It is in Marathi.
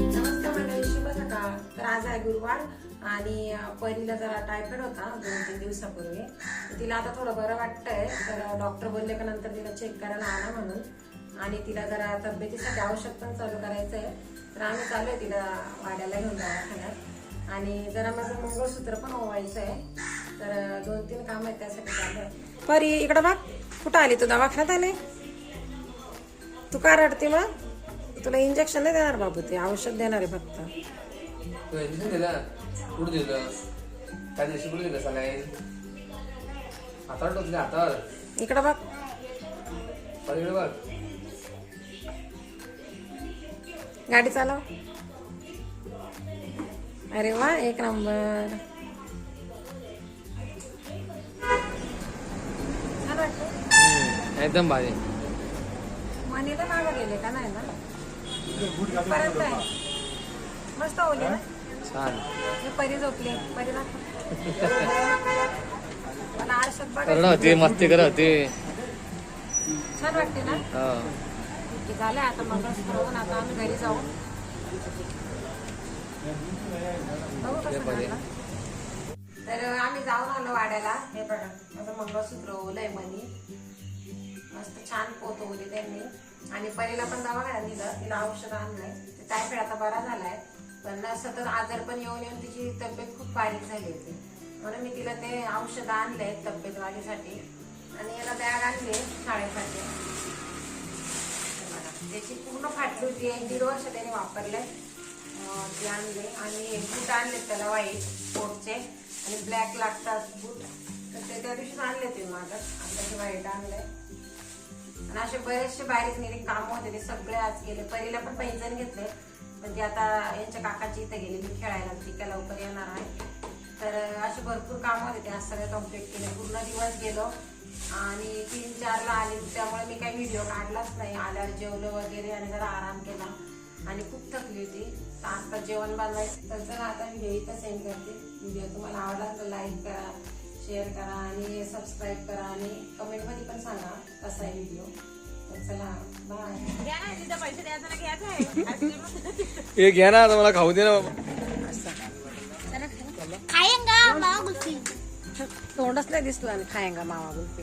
नमस्कार मंडळी शुभ सकाळ. तर आज आहे गुरुवार आणि परीला पहिलीला जरा टायफॉइड होता दोन तीन दिवसापूर्वी तिला आता थोडं बरं वाटतंय. तर डॉक्टर बोलले का नंतर तिला चेक करायला आला म्हणून. आणि तिला जरा तब्येतीसाठी औषध पण चालू करायचं आहे तर आम्ही चालू आहे तिला वाड्याला घेऊन दवाखान्यात. आणि जरा माझं मंगळसूत्र पण ओवायचं आहे तर दोन तीन काम आहेत त्यासाठी चालू आहे परी इकडं बघ. कुठं आली तू? दवाखान्यात आले? तू का रडते मग? तुला इंजेक्शन नाही देणार बाबू ते औषध देणार आहे फक्त. इंजेक्शन दिलं. कुठं दिलं? त्या दिवशी कुठं दिलं सलाईन हातावर टोचले हातावर. इकडं बघ. पलीकडे बघ. गाडी चालव. अरे वा एक नंबर. एकदम भारी. मनीला मागं गेले का नाही ना? पर्यंत आहे मस्त ओले ना छान. हे परी झोपली. परी मला आरशात होती मस्ती करत होती छान वाटते ना? हो. की झालं आता मग बघून आता आम्ही घरी जाऊ. बघू कसं झालं. तर आम्ही जाऊन आलो वाड्याला. हे बघा माझं मंगळसूत्र ओलंय मनी. मस्त छान पोत ओली त्यांनी. आणि परीला पण दवाखान्यात दिलं. तिला औषध आणलंय. टायफॉइड आता बरा झालाय. पण सतत आजार पण येऊन येऊन तिची तब्येत खूप बारीक झाली होती. म्हणून मी तिला ते औषध आणले तब्येत वाढीसाठी आणि याला बॅग आणली शाळेसाठी. त्याची पूर्ण फाटली होती. एक दीड वर्ष त्याने वापरले ते आणले. आणि बूट आणले त्याला वाईट पोटचे आणि ब्लॅक लागतात बूट. तर ते त्या दिवशीच आणले ते माझं. आता ते व्हाईट आणलंय. आणि असे बरेचसे बाहेर गेले काम होते ते सगळे आज गेले. परीला पण पैजण घेतले. पण ती आता यांच्या काकाची इथं गेली मी खेळायला ती काय लवकर येणार आहे. तर असे भरपूर काम होते ते आज सगळे कंप्लीट केले. पूर्ण दिवस गेलो. आणि तीन चारला आले त्यामुळे मी काही व्हिडिओ काढलाच नाही. आल्यावर जेवलं वगैरे आणि जरा आराम केला. आणि खूप थकली होती. तर आता जेवण बनवायचं तर जर आता व्हिडिओ इथं सेंड करते. व्हिडिओ तुम्हाला आवडला तर लाईक करा. शेअर करा आणि सबस्क्राईब करा आणि कमेंटमध्ये पण सांगा कसा आहे व्हिडिओ चला बाय हे घ्या ना आता मला खाऊ दे ना खाएंगा माँ गुल्फी. तोंडच नाही दिसलं आणि खायंगा मावा गुलपी